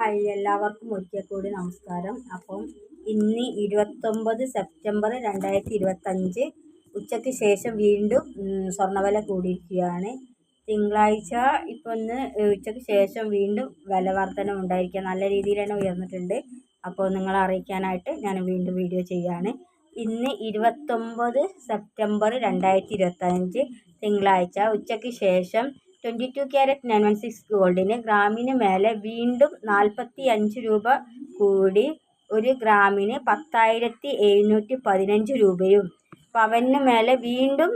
Hi എല്ലാവർക്കും ഒരിക്കൽ കൂടി നമസ്കാരം. അപ്പം ഇന്ന് ഇരുപത്തൊമ്പത് സെപ്റ്റംബർ രണ്ടായിരത്തി ഇരുപത്തഞ്ച് ഉച്ചയ്ക്ക് ശേഷം വീണ്ടും സ്വർണവില കൂടിയിരിക്കുകയാണ്. തിങ്കളാഴ്ച ഇപ്പം ഇന്ന് ഉച്ചയ്ക്ക് ശേഷം വീണ്ടും വില വർധന ഉണ്ടായിരിക്കുക നല്ല രീതിയിൽ തന്നെ ഉയർന്നിട്ടുണ്ട്. അപ്പോൾ നിങ്ങളെ അറിയിക്കാനായിട്ട് ഞാൻ വീണ്ടും വീഡിയോ ചെയ്യുകയാണ് ഇന്ന് ഇരുപത്തൊമ്പത് സെപ്റ്റംബർ രണ്ടായിരത്തി ഇരുപത്തഞ്ച് തിങ്കളാഴ്ച. ഉച്ചയ്ക്ക് ശേഷം twenty two carat nine one six ഗോൾഡിന് ഗ്രാമിന് മേലെ വീണ്ടും നാൽപ്പത്തി അഞ്ച് രൂപ കൂടി ഒരു ഗ്രാമിന് പത്തായിരത്തി എഴുന്നൂറ്റി പതിനഞ്ച് രൂപയും. പവന് മേലെ വീണ്ടും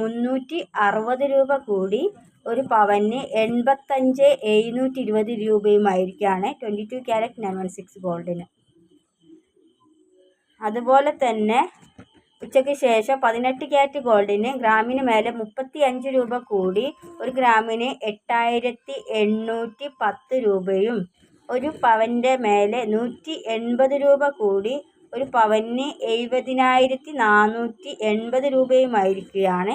മുന്നൂറ്റി അറുപത് രൂപ കൂടി ഒരു പവന് എൺപത്തഞ്ച് എഴുന്നൂറ്റി ഇരുപത് രൂപയുമായിരിക്കുകയാണ് twenty two carat nine one six ഗോൾഡിന്. അതുപോലെ തന്നെ ഉച്ചയ്ക്ക് ശേഷം പതിനെട്ട് ക്യാരറ്റ് ഗോൾഡിന് ഗ്രാമിന് മേലെ മുപ്പത്തി അഞ്ച് രൂപ കൂടി ഒരു ഗ്രാമിന് എട്ടായിരത്തി എണ്ണൂറ്റി പത്ത് രൂപയും ഒരു പവന്റെ മേലെ നൂറ്റി എൺപത് രൂപ കൂടി ഒരു പവന് എഴുപതിനായിരത്തി നാനൂറ്റി എൺപത് രൂപയുമായിരിക്കുകയാണ്.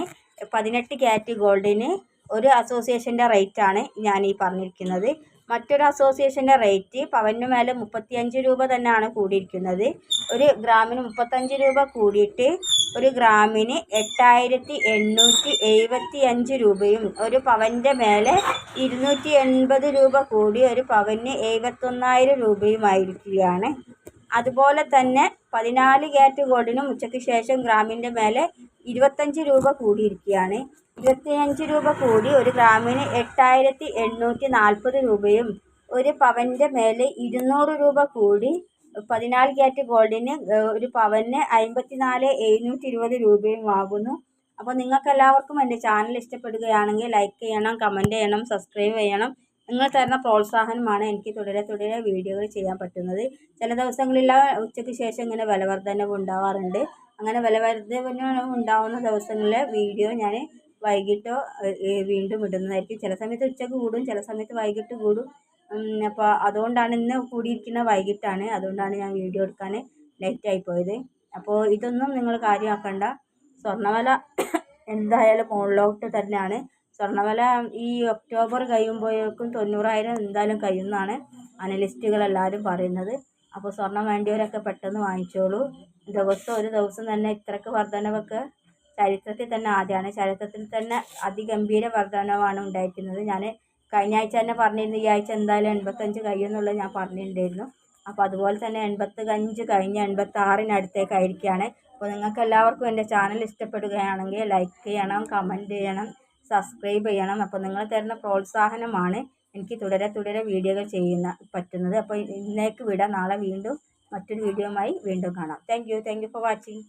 പതിനെട്ട് ക്യാരറ്റ് ഗോൾഡിന് ഒരു അസോസിയേഷന്റെ റേറ്റാണ് ഞാൻ ഈ പറഞ്ഞിരിക്കുന്നത്. മറ്റൊരു അസോസിയേഷന്റെ റേറ്റ് പവന് മേലെ മുപ്പത്തിയഞ്ച് രൂപ തന്നെയാണ് കൂടിയിരിക്കുന്നത്. ഒരു ഗ്രാമിന് മുപ്പത്തഞ്ച് രൂപ കൂടിയിട്ട് ഒരു ഗ്രാമിന് എട്ടായിരത്തി എണ്ണൂറ്റി എഴുപത്തി അഞ്ച് രൂപയും ഒരു പവന്റെ മേലെ ഇരുന്നൂറ്റി എൺപത് രൂപ കൂടി ഒരു പവന് എഴുപത്തൊന്നായിരം രൂപയുമായിരിക്കുകയാണ്. അതുപോലെ തന്നെ പതിനാല് ക്യാരറ്റ് ഗോൾഡിനും ഉച്ചയ്ക്ക് ശേഷം ഗ്രാമിന്റെ മേലെ ഇരുപത്തഞ്ച് രൂപ കൂടിയിരിക്കുകയാണ്. ഇരുപത്തിയഞ്ച് രൂപ കൂടി ഒരു ഗ്രാമിന് എട്ടായിരത്തി എണ്ണൂറ്റി നാൽപ്പത് രൂപയും ഒരു പവന്റെ മേലെ ഇരുന്നൂറ് രൂപ കൂടി പതിനാല് ക്യാരറ്റ് ഗോൾഡിന് ഒരു പവന് അമ്പത്തി നാല് എഴുന്നൂറ്റി ഇരുപത് രൂപയും ആകുന്നു. അപ്പോൾ നിങ്ങൾക്കെല്ലാവർക്കും എന്റെ ചാനൽ ഇഷ്ടപ്പെടുകയാണെങ്കിൽ ലൈക്ക് ചെയ്യണം കമന്റ് ചെയ്യണം സബ്സ്ക്രൈബ് ചെയ്യണം. നിങ്ങൾ തരുന്ന പ്രോത്സാഹനമാണ് എനിക്ക് തുടരെ തുടരെ വീഡിയോകൾ ചെയ്യാൻ പറ്റുന്നത്. ചില ദിവസങ്ങളിൽ ഉച്ചയ്ക്ക് ശേഷം ഇങ്ങനെ വിലവർദ്ധനവ് ഉണ്ടാവാറുണ്ട്. അങ്ങനെ വിലവർദ്ധന ഉണ്ടാവുന്ന ദിവസങ്ങളിലെ വീഡിയോ ഞാൻ വൈകിട്ടോ വീണ്ടും ഇടുന്നതായിരിക്കും ചില സമയത്ത് ഉച്ചയ്ക്ക് കൂടും ചില സമയത്ത് വൈകിട്ട് കൂടും. അപ്പോൾ അതുകൊണ്ടാണ് ഇന്ന് കൂടിയിരിക്കുന്നത് വൈകിട്ടാണ്. അതുകൊണ്ടാണ് ഞാൻ വീഡിയോ എടുക്കാൻ ലേറ്റായി പോയത്. അപ്പോൾ ഇതൊന്നും നിങ്ങൾ കാര്യമാക്കണ്ട. സ്വർണവില എന്തായാലും മുകളിലോട്ട് തന്നെയാണ്. സ്വർണവില ഈ ഒക്ടോബർ കഴിയുമ്പോഴേക്കും തൊണ്ണൂറായിരം എന്തായാലും കഴിയുമെന്നാണ് അനലിസ്റ്റുകളെല്ലാവരും പറയുന്നത്. അപ്പോൾ സ്വർണം വേണ്ടിയവരൊക്കെ പെട്ടെന്ന് വാങ്ങിച്ചോളൂ. ദിവസം ഒരു ദിവസം തന്നെ ഇത്രയ്ക്ക് വർധനവൊക്കെ ചരിത്രത്തിൽ തന്നെ ആദ്യമാണ്. ചരിത്രത്തിൽ തന്നെ അതിഗംഭീര വർധനവാണ് ഉണ്ടായിരിക്കുന്നത്. ഞാൻ കഴിഞ്ഞ ആഴ്ച തന്നെ പറഞ്ഞിരുന്നു ഈ ആഴ്ച എന്തായാലും എൺപത്തഞ്ച് കഴിയുമെന്നുള്ളത് ഞാൻ പറഞ്ഞിട്ടുണ്ടായിരുന്നു. അപ്പോൾ അതുപോലെ തന്നെ എൺപത്തഞ്ച് കഴിഞ്ഞ് എൺപത്താറിനടുത്തേക്കായിരിക്കുകയാണ്. അപ്പോൾ നിങ്ങൾക്ക് എല്ലാവർക്കും എന്റെ ചാനൽ ഇഷ്ടപ്പെടുകയാണെങ്കിൽ ലൈക്ക് ചെയ്യണം കമന്റ് ചെയ്യണം സബ്സ്ക്രൈബ് ചെയ്യണം. അപ്പോൾ നിങ്ങൾ തരുന്ന പ്രോത്സാഹനമാണ് എനിക്ക് തുടരെ തുടരെ വീഡിയോകൾ ചെയ്യുന്ന പറ്റുന്നത്. അപ്പോൾ ഇന്നേക്ക് വിടാം. നാളെ വീണ്ടും മറ്റൊരു വീഡിയോയുമായി വീണ്ടും കാണാം. Thank you. Thank you for watching.